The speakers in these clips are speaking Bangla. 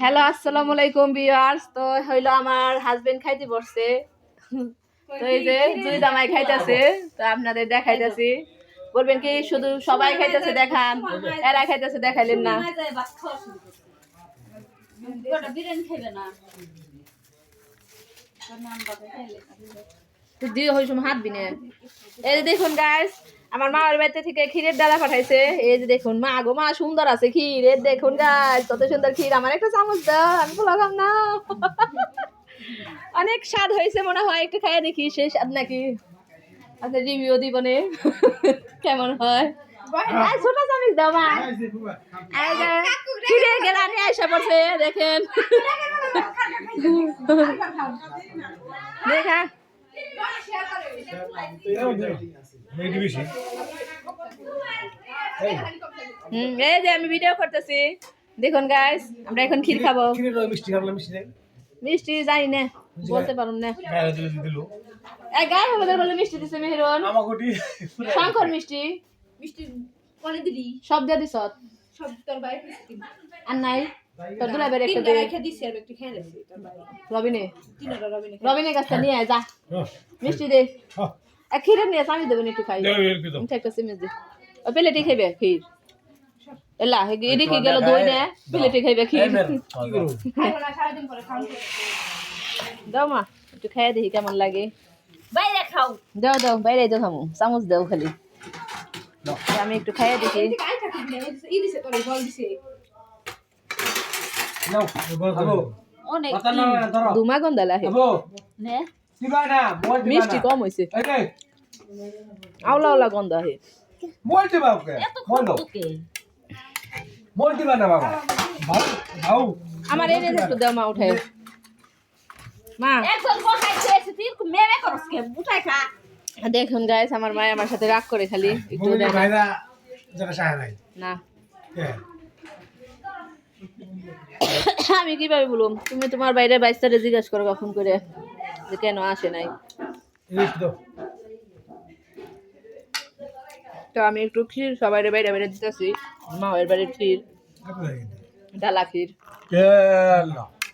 হ্যালো আসসালামু আলাইকুম ভিউয়ার্স। তো হইল আমার হাজবেন্ড খাইতে বসছে। তো এই যে দুই জামাই খাইতেছে তো আপনাদের দেখাইতেছি। বলবেন কি শুধু সবাই খাইতেছে দেখান এরা খাইতেছে দেখাইলেন না। তো দিয়ে হইস হাত বিনে। এই যে দেখুন গাইস আমার মামার বাড়িতে থেকে ক্ষীরের ডালা পাঠাইছে। এই যে দেখুন মা গো মা সুন্দর আছে ক্ষীর। এই দেখুন গাইস কত সুন্দর ক্ষীর। আমার একটা চামচ দাও আমি তো লাগাম না। অনেক স্বাদ হয়েছে মনে হয়। একটু খাইয়ে দেখি সেই স্বাদ নাকি। আচ্ছা রিভিউ দিবনে কেমন হয়? ছোট চামচ দাও মা। ক্ষীরে আইসা পড়ছে দেখেন। দেখা। এই যে আমি ভিডিও করতেছি। দেখুন গাইস আমরা এখন ক্ষীর খাব। মিষ্টি মিষ্টি জানি না বলতে পারুন না। গায়ে হলুদের বলে মিষ্টি দিছে মেহরুন। শঙ্কর মিষ্টি। মিষ্টি সব দিয়ে দিছ সব তোর বাইরে আর নাই। তোর দুলা বের একটা দে। রেখে দিছি আর একটু খেয়ে তোর বাইরে রবিনে। তিনটা রবিনে রবিনের কাছে নিয়ে যা। মিষ্টি দে। এক ক্ষীরের নিয়ে আমি দেবেন একটু খাই। দেও দাও আমি একটা সিমেন্ট দে। ও প্লেটে খাইবে ক্ষীর। এলা এডি কি গেল দই দে প্লেটে খাইবে ক্ষীর। না দাও মা একটু খাইয়ে দেখি কেমন লাগে। বাইরে খাও। দাও দাও বাইরে যাও খামু। চামচ দাও খালি। আমি একটু খাইয়ে দেখি। এদিকে আই থাকি না ই দিছে তোর বল দিছে নাও আবো। অনেক পাতা না ধরো দুমা গন্ধা লাগে আবো নে দিবা না মোল দিবা মিষ্টি কম হয়েছে আওলা আওলা গন্ধ আহে না বাবা। ভাউ আমার এনে একটু দাও মা উঠে মা। একজন বসাইছে তুই মেমে করস কে? উঠাই খা। দেখুন গাইস আমার মা আমার সাথে রাগ করে খালি। একটু না। যারা আমি কীভাবে বলুম তুমি তোমার বাইরে বাইস্তারে জিজ্ঞাসা করো কখন করে যে কেন আসে নাই তো আমি একটু ক্ষীর সবাই বাইরে বাইরে দিতেছি মা এর বাড়ির ক্ষীর ডালা ক্ষীর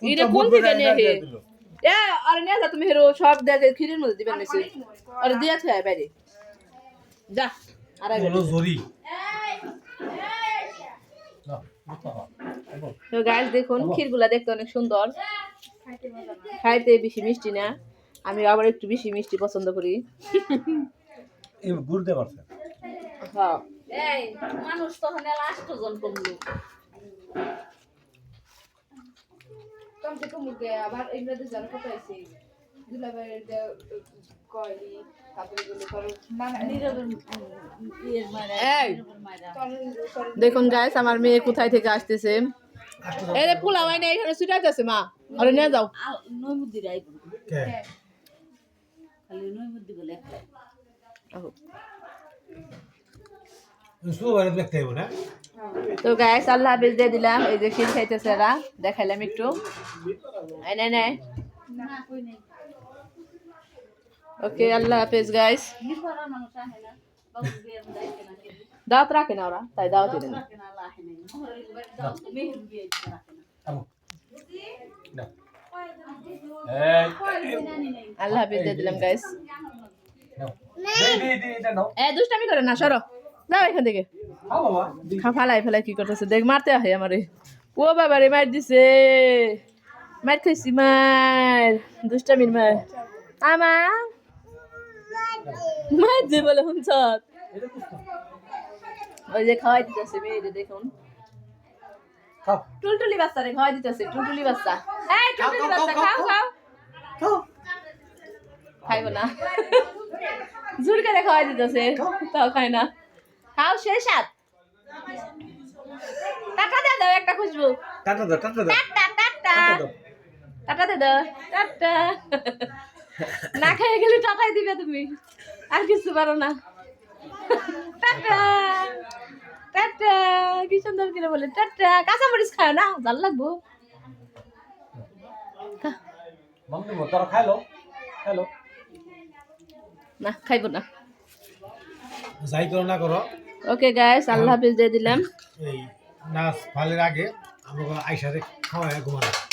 এটা কোন থেকে নিয়ে হে এ আরে নিয়ে যা তুমি হেরো সব দেখে ক্ষীরের মধ্যে দিবেন নিছি আরে দিয়েছে বাইরে যা আর। বলো জরি তো গাছ দেখুন ক্ষীরগুলা দেখতে অনেক সুন্দর। খাইতে বেশি মিষ্টি না। আমি আবার একটু বেশি মিষ্টি পছন্দ করি। এই গুড় দে হ্যাঁ। মানুষ তখন লাস্ট জন কমলো কম থেকে মুখে আবার ইংরেজি যারা কত আছে কয়নি? দেখুন গাইস আমার মেয়ে কোথায় থেকে আসতেছে? এই রে পোলা হয় না এখানে ছুটাইতেছে মা। আরে নিয়ে যাও। নৈমুদ্দি রাই খালি নৈমুদ্দি বলে তো গাইস আল্লাহ হাফিজ দিয়ে দিলাম। এই যে ক্ষীর খাইতেছে এরা। দেখাইলাম একটু। এই নে নে। না কই নাই। ওকে আল্লাহ হাফিজ গাইস দাওয়াত রাখে না ওরা তাই দাওয়াত দিলেন আল্লাহ হাফিজ দিয়ে দিলাম গাইস দুষ্টামি করে না সরো। যাও এখান থেকে। ফালাই ফেলাই কি করতেছে? দেখ মারতে আহে আমারে। ও বাবা রে মার দিছে। মার খাইছি মার। দুষ্টামির মার। আমা। যে বলে শুনছ ওই যে খাওয়াই দিতেছে মেয়েদের দেখুন। টুলটুলি বাচ্চা রে খাওয়াই দিতেছে টুলটুলি বাচ্চা। এই টুলটুলি বাচ্চা খাও খাও খাইব না। জোর করে খাওয়াই দিতেছে তাও খায় না। খাও শেষ হাত। টাটা দে দাও একটা খুশবু। টাটা দাও টাটা দাও। Tata tata. টাটা দে দাও টাটা। না খেয়ে গেলে টাটাই দিবে তুমি। আর কিছু পারো না। টাটা। টাটা। কি সুন্দর করে বলে টাটা। খায় না জাল লাগবো। না খাইবো না। যাই করো না করো। ওকে গাইস আল্লাহ হাফিজ দিয়ে দিলাম। এই নাচ ভালের আগে আমাকে আইসারে ঘুমানো।